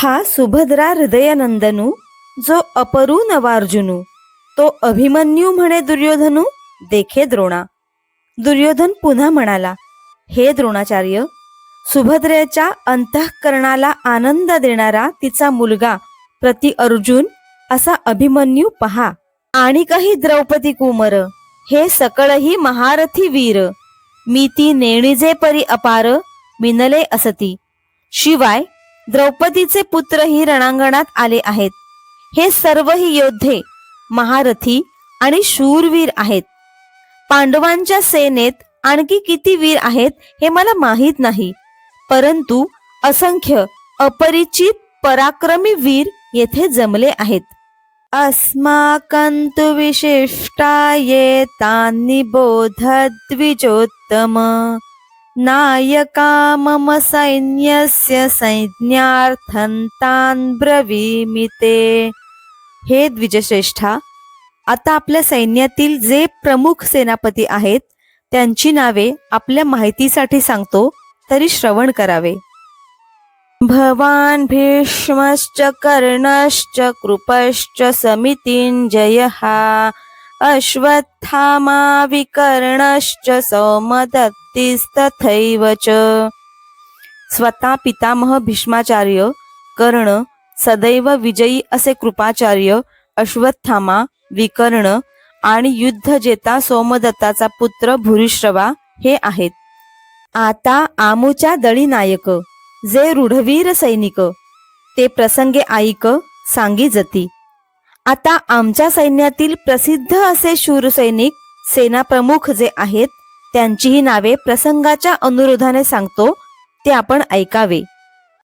हा सुभद्रा हृदयनंदनू जो अपरू नवार्जुनू तो अभिमन्यू म्हणे दुर्योधनू देखे द्रोणा. दुर्योधन पुन्हा म्हणाला हे द्रोणाचार्य सुभद्रेच्या अंतःकरणाला आनंद देणारा तिचा मुलगा प्रति अर्जुन असा अभिमन्यू पहा. आणि काही द्रौपदी कुमर हे सकळही महारथी वीर मी ती नेणीजे परी अपार मिनले असती. शिवाय द्रौपदीचे पुत्रही रणांगणात आले आहेत. हे सर्वही योद्धे महारथी आणि शूरवीर आहेत. पांडवांच्या सेनेत आणखी किती वीर आहेत हे मला माहीत नाही. परंतु असंख्य अपरिचित पराक्रमी वीर येथे जमले आहेत. अस्माकंतु विशिष्टा ये तान्नि बोधद्विजोत्तम। नायका मम सैन्यस्य सैन्यार्थं तान् ब्रवीमि ते। हे द्विजश्रेष्ठा आता आपल्या सैन्यातील जे प्रमुख सेनापती आहेत त्यांची नावे आपल्या माहितीसाठी सांगतो तरी श्रवण करावे. भवान भीष्मश्च कर्णश्च कृपश्च समितिञ्जयः अश्वत्थामा विकर्णश्च सौमदत्तिस्तथैव च स्वतः पितामह भीष्माचार्य कर्ण सदैव विजयी असे कृपाचार्य अश्वत्थामा विकर्ण आणि युद्धजेता सोमदत्ताचा पुत्र भूरिश्रवा हे आहेत. आता आमूच्या दळी नायक जे रुढवीर सैनिक ते प्रसंगे ऐक सांगी जती. आता आमच्या सैन्यातील प्रसिद्ध असे शूरसैनिक सेनाप्रमुख जे आहेत त्यांचीही नावे प्रसंगाच्या अनुरोधाने सांगतो ते आपण ऐकावे.